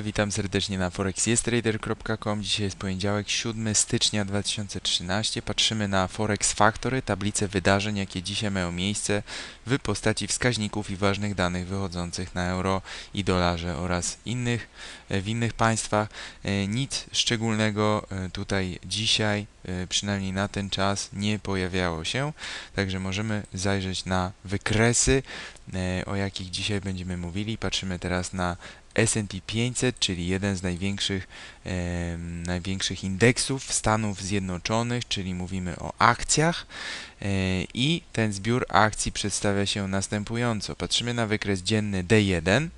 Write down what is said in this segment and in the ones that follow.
Witam serdecznie na forexyestrader.com. Dzisiaj jest poniedziałek, 7 stycznia 2013. Patrzymy na Forex Factory, tablicę wydarzeń, jakie dzisiaj mają miejsce w postaci wskaźników i ważnych danych wychodzących na euro i dolarze oraz innych w innych państwach. E, nic szczególnego e, tutaj dzisiaj, e, przynajmniej na ten czas, nie pojawiało się. Także możemy zajrzeć na wykresy, o jakich dzisiaj będziemy mówili. Patrzymy teraz na S&P 500, czyli jeden z największych, e, największych indeksów Stanów Zjednoczonych, czyli mówimy o akcjach e, i ten zbiór akcji przedstawia się następująco. Patrzymy na wykres dzienny D1,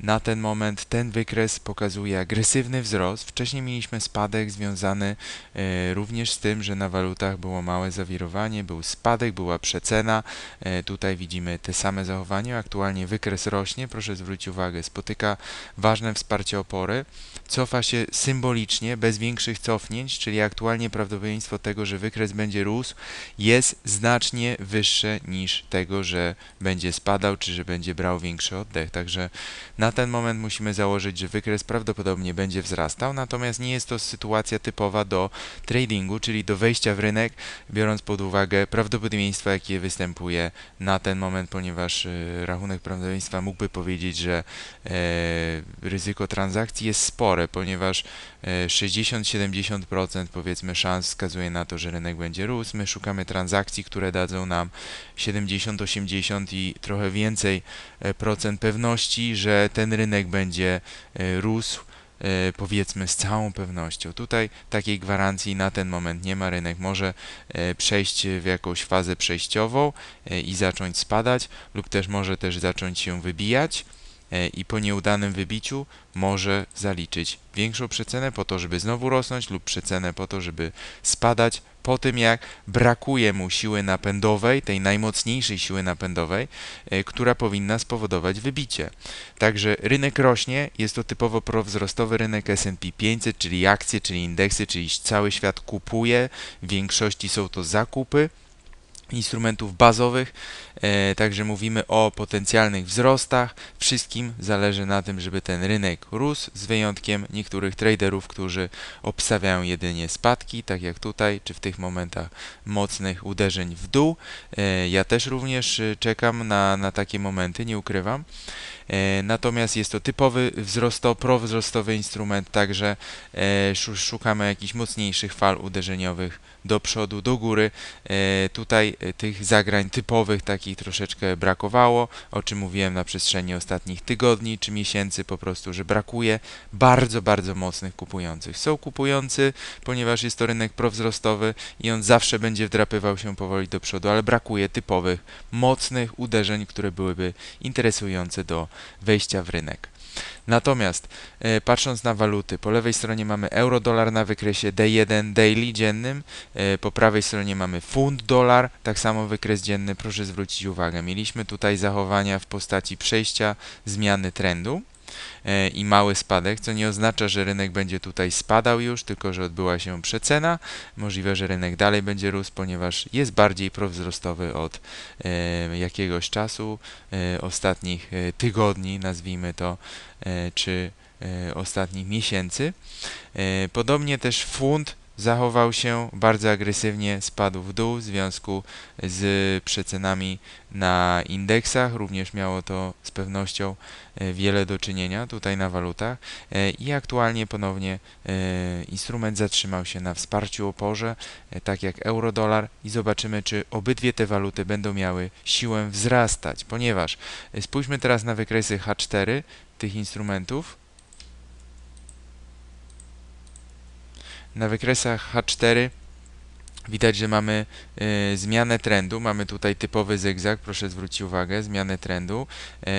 na ten moment ten wykres pokazuje agresywny wzrost. Wcześniej mieliśmy spadek związany e, również z tym, że na walutach było małe zawirowanie, był spadek, była przecena. E, tutaj widzimy te same zachowania. Aktualnie wykres rośnie, proszę zwrócić uwagę, spotyka ważne wsparcie opory, cofa się symbolicznie, bez większych cofnięć, czyli aktualnie prawdopodobieństwo tego, że wykres będzie rósł jest znacznie wyższe niż tego, że będzie spadał, czy że będzie brał większy oddech. Także na na ten moment musimy założyć, że wykres prawdopodobnie będzie wzrastał, natomiast nie jest to sytuacja typowa do tradingu, czyli do wejścia w rynek, biorąc pod uwagę prawdopodobieństwo, jakie występuje na ten moment, ponieważ e, rachunek prawdopodobieństwa mógłby powiedzieć, że e, ryzyko transakcji jest spore, ponieważ 60-70% e, powiedzmy szans wskazuje na to, że rynek będzie rósł. My szukamy transakcji, które dadzą nam 70-80 i trochę więcej procent pewności, że ten rynek będzie e, rósł e, powiedzmy z całą pewnością. Tutaj takiej gwarancji na ten moment nie ma. Rynek może e, przejść w jakąś fazę przejściową i zacząć spadać lub też może też zacząć się wybijać i po nieudanym wybiciu może zaliczyć większą przecenę po to, żeby znowu rosnąć lub przecenę po to, żeby spadać. Po tym jak brakuje mu siły napędowej, tej najmocniejszej siły napędowej, e, która powinna spowodować wybicie. Także rynek rośnie, jest to typowo prowzrostowy rynek S&P 500, czyli akcje, czyli indeksy, czyli cały świat kupuje, w większości są to zakupy, instrumentów bazowych, e, także mówimy o potencjalnych wzrostach. Wszystkim zależy na tym, żeby ten rynek rósł, z wyjątkiem niektórych traderów, którzy obstawiają jedynie spadki, tak jak tutaj, czy w tych momentach mocnych uderzeń w dół. E, ja też również e, czekam na, na takie momenty, nie ukrywam. E, natomiast jest to typowy wzrosto, prowzrostowy instrument, także e, szukamy jakichś mocniejszych fal uderzeniowych do przodu, do góry. E, tutaj tych zagrań typowych takich troszeczkę brakowało, o czym mówiłem na przestrzeni ostatnich tygodni czy miesięcy, po prostu, że brakuje bardzo, bardzo mocnych kupujących. Są kupujący, ponieważ jest to rynek prowzrostowy i on zawsze będzie wdrapywał się powoli do przodu, ale brakuje typowych, mocnych uderzeń, które byłyby interesujące do wejścia w rynek. Natomiast e, patrząc na waluty, po lewej stronie mamy euro-dolar na wykresie D1 daily dziennym, e, po prawej stronie mamy funt-dolar, tak samo wykres dzienny, proszę zwrócić uwagę. Mieliśmy tutaj zachowania w postaci przejścia zmiany trendu. E, i mały spadek, co nie oznacza, że rynek będzie tutaj spadał już, tylko że odbyła się przecena. Możliwe, że rynek dalej będzie rósł, ponieważ jest bardziej prowzrostowy od e, jakiegoś czasu, e, ostatnich tygodni, nazwijmy to, czy ostatnich miesięcy. Podobnie też funt zachował się bardzo agresywnie, spadł w dół w związku z przecenami na indeksach. Również miało to z pewnością e, wiele do czynienia tutaj na walutach. E, i aktualnie ponownie e, instrument zatrzymał się na wsparciu oporze, tak jak euro-dolar. I zobaczymy, czy obydwie te waluty będą miały siłę wzrastać, ponieważ spójrzmy teraz na wykresy H4 tych instrumentów Na wykresach H4 widać, że mamy y, zmianę trendu. Mamy tutaj typowy zygzak, proszę zwrócić uwagę, zmianę trendu.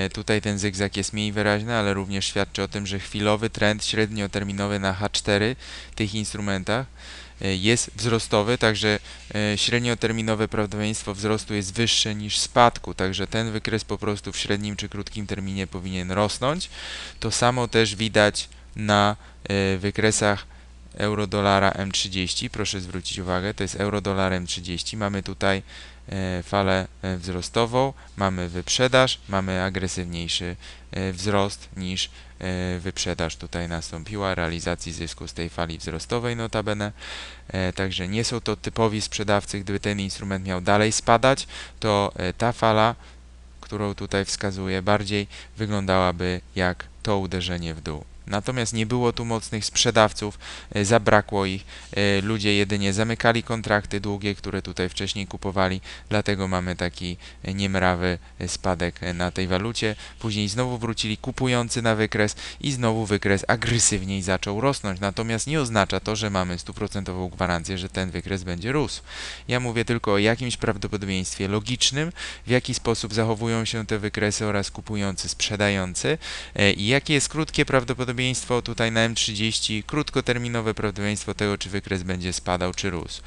Y, tutaj ten zygzak jest mniej wyraźny, ale również świadczy o tym, że chwilowy trend średnioterminowy na H4 tych instrumentach y, jest wzrostowy, także średnioterminowe prawdopodobieństwo wzrostu jest wyższe niż spadku, także ten wykres po prostu w średnim czy krótkim terminie powinien rosnąć. To samo też widać na wykresach euro-dolara M30. Proszę zwrócić uwagę, to jest euro-dolar M30. Mamy tutaj e, falę e, wzrostową, mamy wyprzedaż, mamy agresywniejszy e, wzrost niż wyprzedaż tutaj nastąpiła, realizacji zysku z tej fali wzrostowej notabene. Także nie są to typowi sprzedawcy, gdyby ten instrument miał dalej spadać, to ta fala, którą tutaj wskazuję, bardziej wyglądałaby jak to uderzenie w dół. Natomiast nie było tu mocnych sprzedawców, e, zabrakło ich. e, Ludzie jedynie zamykali kontrakty długie, które tutaj wcześniej kupowali, dlatego mamy taki e, niemrawy spadek na tej walucie. Później znowu wrócili kupujący na wykres i znowu wykres agresywniej zaczął rosnąć. Natomiast nie oznacza to, że mamy stuprocentową gwarancję, że ten wykres będzie rósł. Ja mówię tylko o jakimś prawdopodobieństwie logicznym, w jaki sposób zachowują się te wykresy oraz kupujący, sprzedający i jakie jest krótkie prawdopodobieństwo tutaj na M30, krótkoterminowe prawdopodobieństwo tego, czy wykres będzie spadał, czy rósł.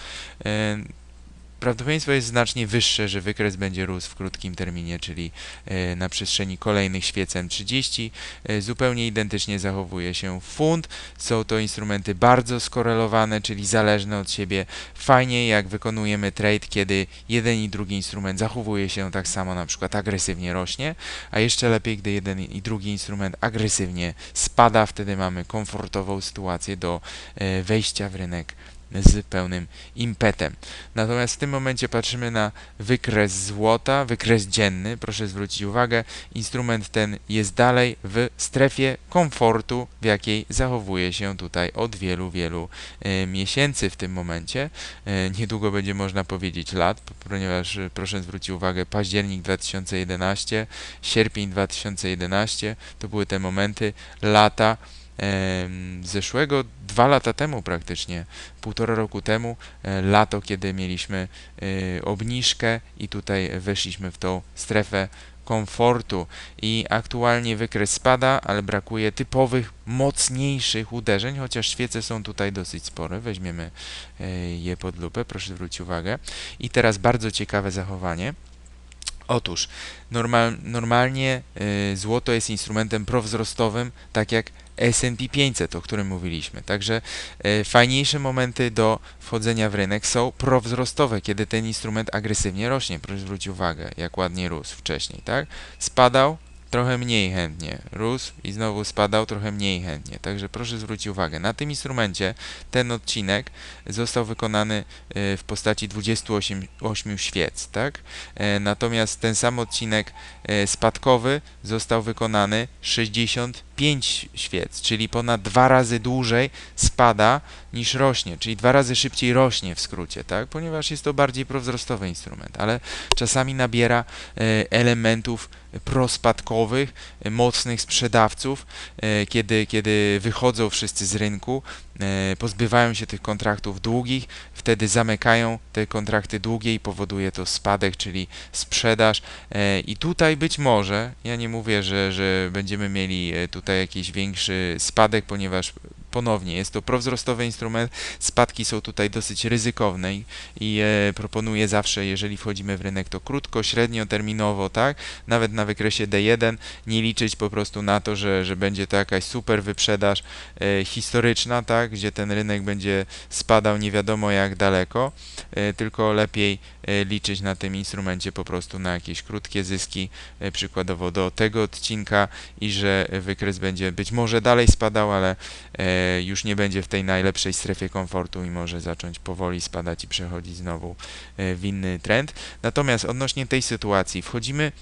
Prawdopodobieństwo jest znacznie wyższe, że wykres będzie rósł w krótkim terminie, czyli e, na przestrzeni kolejnych świec M30. E, Zupełnie identycznie zachowuje się funt. Są to instrumenty bardzo skorelowane, czyli zależne od siebie. Fajnie jak wykonujemy trade, kiedy jeden i drugi instrument zachowuje się tak samo, na przykład agresywnie rośnie, a jeszcze lepiej, gdy jeden i drugi instrument agresywnie spada. Wtedy mamy komfortową sytuację do e, wejścia w rynek z pełnym impetem. Natomiast w tym momencie patrzymy na wykres złota, wykres dzienny. Proszę zwrócić uwagę, instrument ten jest dalej w strefie komfortu, w jakiej zachowuje się tutaj od wielu, wielu e, miesięcy w tym momencie. E, niedługo będzie można powiedzieć lat, ponieważ e, proszę zwrócić uwagę, październik 2011, sierpień 2011 to były te momenty, lata zeszłego, dwa lata temu praktycznie, półtora roku temu, e, lato, kiedy mieliśmy e, obniżkę i tutaj weszliśmy w tą strefę komfortu i aktualnie wykres spada, ale brakuje typowych, mocniejszych uderzeń, chociaż świece są tutaj dosyć spore. Weźmiemy e, je pod lupę, proszę zwrócić uwagę. I teraz bardzo ciekawe zachowanie. Otóż normal, normalnie złoto jest instrumentem prowzrostowym, tak jak S&P 500, o którym mówiliśmy. Także y, fajniejsze momenty do wchodzenia w rynek są prowzrostowe, kiedy ten instrument agresywnie rośnie. Proszę zwrócić uwagę, jak ładnie rósł wcześniej, tak? Spadał, trochę mniej chętnie rósł i znowu spadał trochę mniej chętnie. Także proszę zwrócić uwagę, na tym instrumencie ten odcinek został wykonany e, w postaci 28 8 świec, tak? E, Natomiast ten sam odcinek e, spadkowy został wykonany 65 świec, czyli ponad dwa razy dłużej spada niż rośnie, czyli dwa razy szybciej rośnie w skrócie, tak? Ponieważ jest to bardziej prowzrostowy instrument, ale czasami nabiera e, elementów prospadkowych, e, mocnych sprzedawców, e, kiedy, kiedy wychodzą wszyscy z rynku, e, pozbywają się tych kontraktów długich, wtedy zamykają te kontrakty długie i powoduje to spadek, czyli sprzedaż. E, I tutaj być może, ja nie mówię, że, że będziemy mieli e, tutaj jakiś większy spadek, ponieważ ponownie. Jest to prowzrostowy instrument, spadki są tutaj dosyć ryzykowne i, e, proponuję zawsze, jeżeli wchodzimy w rynek, to krótko, średnio, terminowo, tak, nawet na wykresie D1, nie liczyć po prostu na to, że, że będzie to jakaś super wyprzedaż e, historyczna, tak, gdzie ten rynek będzie spadał nie wiadomo jak daleko, e, tylko lepiej liczyć na tym instrumencie po prostu na jakieś krótkie zyski, przykładowo do tego odcinka i że wykres będzie być może dalej spadał, ale już nie będzie w tej najlepszej strefie komfortu i może zacząć powoli spadać i przechodzić znowu e, w inny trend. Natomiast odnośnie tej sytuacji, wchodzimy,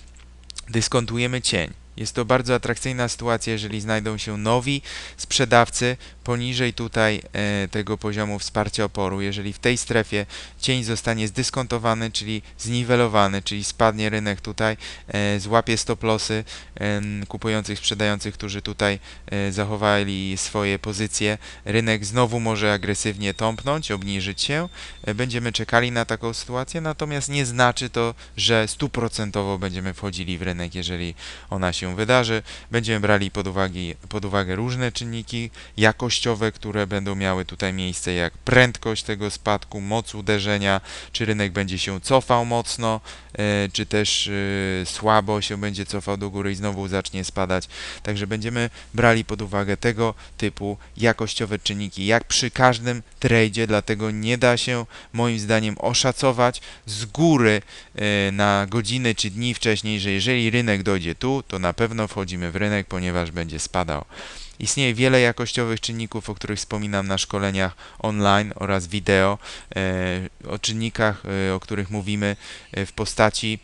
dyskontujemy cień. Jest to bardzo atrakcyjna sytuacja, jeżeli znajdą się nowi sprzedawcy poniżej tutaj e, tego poziomu wsparcia oporu. Jeżeli w tej strefie cień zostanie zdyskontowany, czyli zniwelowany, czyli spadnie rynek tutaj, e, złapie stop lossy em, kupujących, sprzedających, którzy tutaj e, zachowali swoje pozycje, rynek znowu może agresywnie tąpnąć, obniżyć się. E, Będziemy czekali na taką sytuację, natomiast nie znaczy to, że stuprocentowo będziemy wchodzili w rynek, jeżeli ona się wydarzy. Będziemy brali pod uwagę, pod uwagę różne czynniki, jakość jakościowe, które będą miały tutaj miejsce, jak prędkość tego spadku, moc uderzenia, czy rynek będzie się cofał mocno, e, czy też e, słabo się będzie cofał do góry i znowu zacznie spadać. Także będziemy brali pod uwagę tego typu jakościowe czynniki, jak przy każdym tradzie, dlatego nie da się moim zdaniem oszacować z góry e, na godziny czy dni wcześniej, że jeżeli rynek dojdzie tu, to na pewno wchodzimy w rynek, ponieważ będzie spadał. Istnieje wiele jakościowych czynników, o których wspominam na szkoleniach online oraz wideo, e, o czynnikach, e, o których mówimy e, w postaci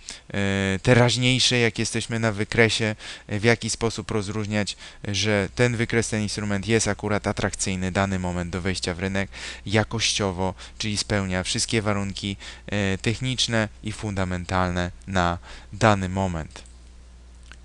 teraźniejszej, jak jesteśmy na wykresie, w jaki sposób rozróżniać, że ten wykres, ten instrument jest akurat atrakcyjny, dany moment do wejścia w rynek, jakościowo, czyli spełnia wszystkie warunki techniczne i fundamentalne na dany moment.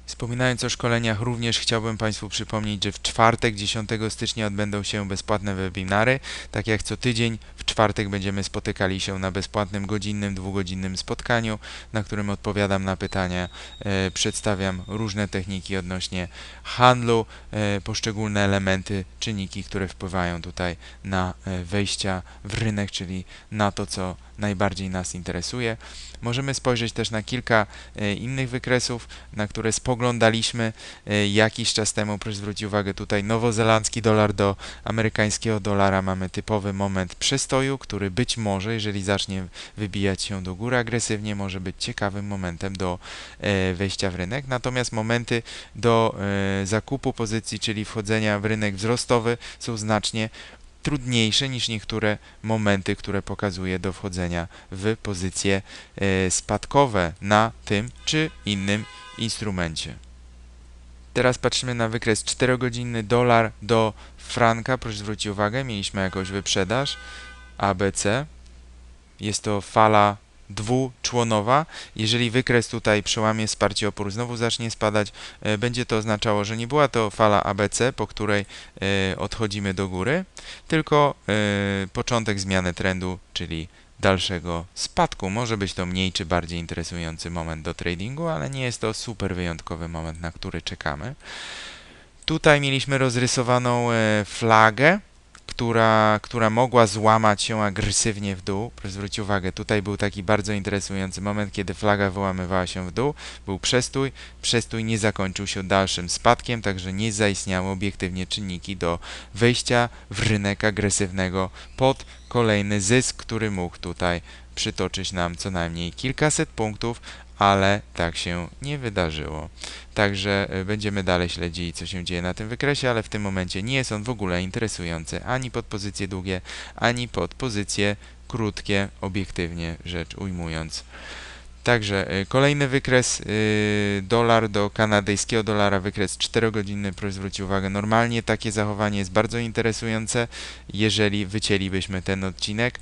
Wspominając o szkoleniach, również chciałbym Państwu przypomnieć, że w czwartek 10 stycznia odbędą się bezpłatne webinary. Tak jak co tydzień, w czwartek będziemy spotykali się na bezpłatnym godzinnym, dwugodzinnym spotkaniu, na którym odpowiadam na pytania, e, przedstawiam różne techniki odnośnie handlu, e, poszczególne elementy, czynniki, które wpływają tutaj na e, wejścia w rynek, czyli na to, co najbardziej nas interesuje. Możemy spojrzeć też na kilka e, innych wykresów, na które spoglądaliśmy e, jakiś czas temu. Proszę zwrócić uwagę, tutaj nowozelandzki dolar do amerykańskiego dolara mamy typowy moment przestoju, który być może, jeżeli zacznie wybijać się do góry agresywnie, może być ciekawym momentem do e, wejścia w rynek. Natomiast momenty do zakupu pozycji, czyli wchodzenia w rynek wzrostowy są znacznie trudniejsze niż niektóre momenty, które pokazuje do wchodzenia w pozycje e, spadkowe na tym czy innym instrumencie. Teraz patrzymy na wykres 4-godzinny dolar do franka. Proszę zwrócić uwagę, mieliśmy jakąś wyprzedaż ABC. Jest to fala dwuczłonowa. Jeżeli wykres tutaj przełamie wsparcie oporu, znowu zacznie spadać, e, będzie to oznaczało, że nie była to fala ABC, po której e, odchodzimy do góry, tylko e, początek zmiany trendu, czyli dalszego spadku. Może być to mniej czy bardziej interesujący moment do tradingu, ale nie jest to super wyjątkowy moment, na który czekamy. Tutaj mieliśmy rozrysowaną flagę, która, która mogła złamać się agresywnie w dół. Proszę zwrócić uwagę, tutaj był taki bardzo interesujący moment, kiedy flaga wyłamywała się w dół. Był przestój. Przestój nie zakończył się dalszym spadkiem, także nie zaistniały obiektywnie czynniki do wejścia w rynek agresywnego pod kolejny zysk, który mógł tutaj przytoczyć nam co najmniej kilkaset punktów, ale tak się nie wydarzyło. Także e, będziemy dalej śledzić, co się dzieje na tym wykresie, ale w tym momencie nie jest on w ogóle interesujący ani pod pozycje długie, ani pod pozycje krótkie, obiektywnie rzecz ujmując. Także e, kolejny wykres, e, dolar do kanadyjskiego dolara, wykres 4-godzinny, proszę zwrócić uwagę, normalnie takie zachowanie jest bardzo interesujące, jeżeli wycięlibyśmy ten odcinek,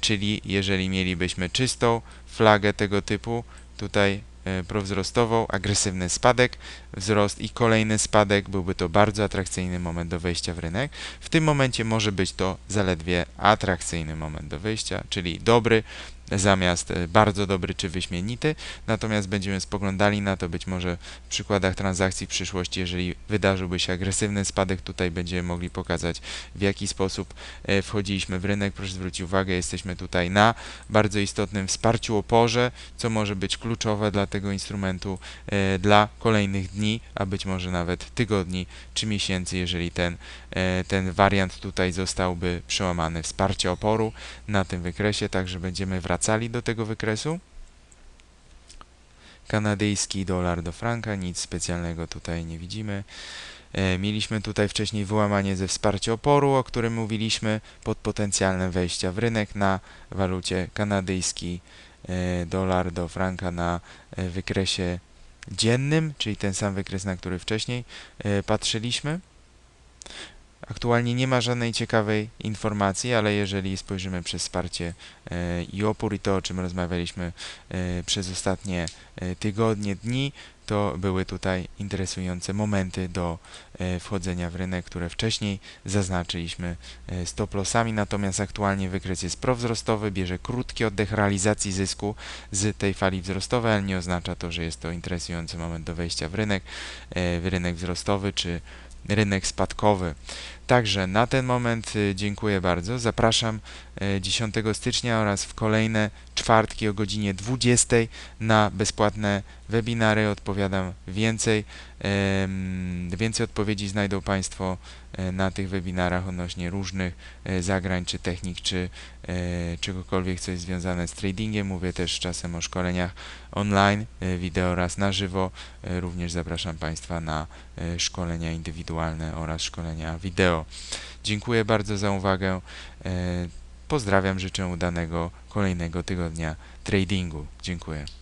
czyli jeżeli mielibyśmy czystą flagę tego typu, tutaj e, prowzrostową, agresywny spadek, wzrost i kolejny spadek, byłby to bardzo atrakcyjny moment do wejścia w rynek. W tym momencie może być to zaledwie atrakcyjny moment do wyjścia, czyli dobry, zamiast e, bardzo dobry czy wyśmienity, natomiast będziemy spoglądali na to być może w przykładach transakcji w przyszłości, jeżeli wydarzyłby się agresywny spadek, tutaj będziemy mogli pokazać w jaki sposób e, wchodziliśmy w rynek. Proszę zwrócić uwagę, jesteśmy tutaj na bardzo istotnym wsparciu oporze, co może być kluczowe dla tego instrumentu e, dla kolejnych dni, a być może nawet tygodni czy miesięcy, jeżeli ten, ten wariant tutaj zostałby przełamany. Wsparcie oporu na tym wykresie, także będziemy wracać wracali do tego wykresu. Kanadyjski dolar do franka, nic specjalnego tutaj nie widzimy. E, mieliśmy tutaj wcześniej wyłamanie ze wsparcia oporu, o którym mówiliśmy, pod potencjalne wejścia w rynek na walucie kanadyjski e, dolar do franka na e, wykresie dziennym, czyli ten sam wykres, na który wcześniej patrzyliśmy. Aktualnie nie ma żadnej ciekawej informacji, ale jeżeli spojrzymy przez wsparcie e, i opór i to, o czym rozmawialiśmy e, przez ostatnie e, tygodnie, dni, to były tutaj interesujące momenty do wchodzenia w rynek, które wcześniej zaznaczyliśmy stop lossami, natomiast aktualnie wykres jest prowzrostowy, bierze krótki oddech realizacji zysku z tej fali wzrostowej, ale nie oznacza to, że jest to interesujący moment do wejścia w rynek, w rynek wzrostowy czy rynek spadkowy. Także na ten moment y, dziękuję bardzo. Zapraszam y, 10 stycznia oraz w kolejne czwartki o godzinie 20 na bezpłatne webinary. Odpowiadam więcej. Więcej odpowiedzi znajdą Państwo e, na tych webinarach odnośnie różnych e, zagrań, czy technik, czy e, czegokolwiek, co jest związane z tradingiem. Mówię też czasem o szkoleniach online, wideo oraz na żywo. Również zapraszam Państwa na szkolenia indywidualne oraz szkolenia wideo. Dziękuję bardzo za uwagę. Pozdrawiam, życzę udanego kolejnego tygodnia tradingu. Dziękuję.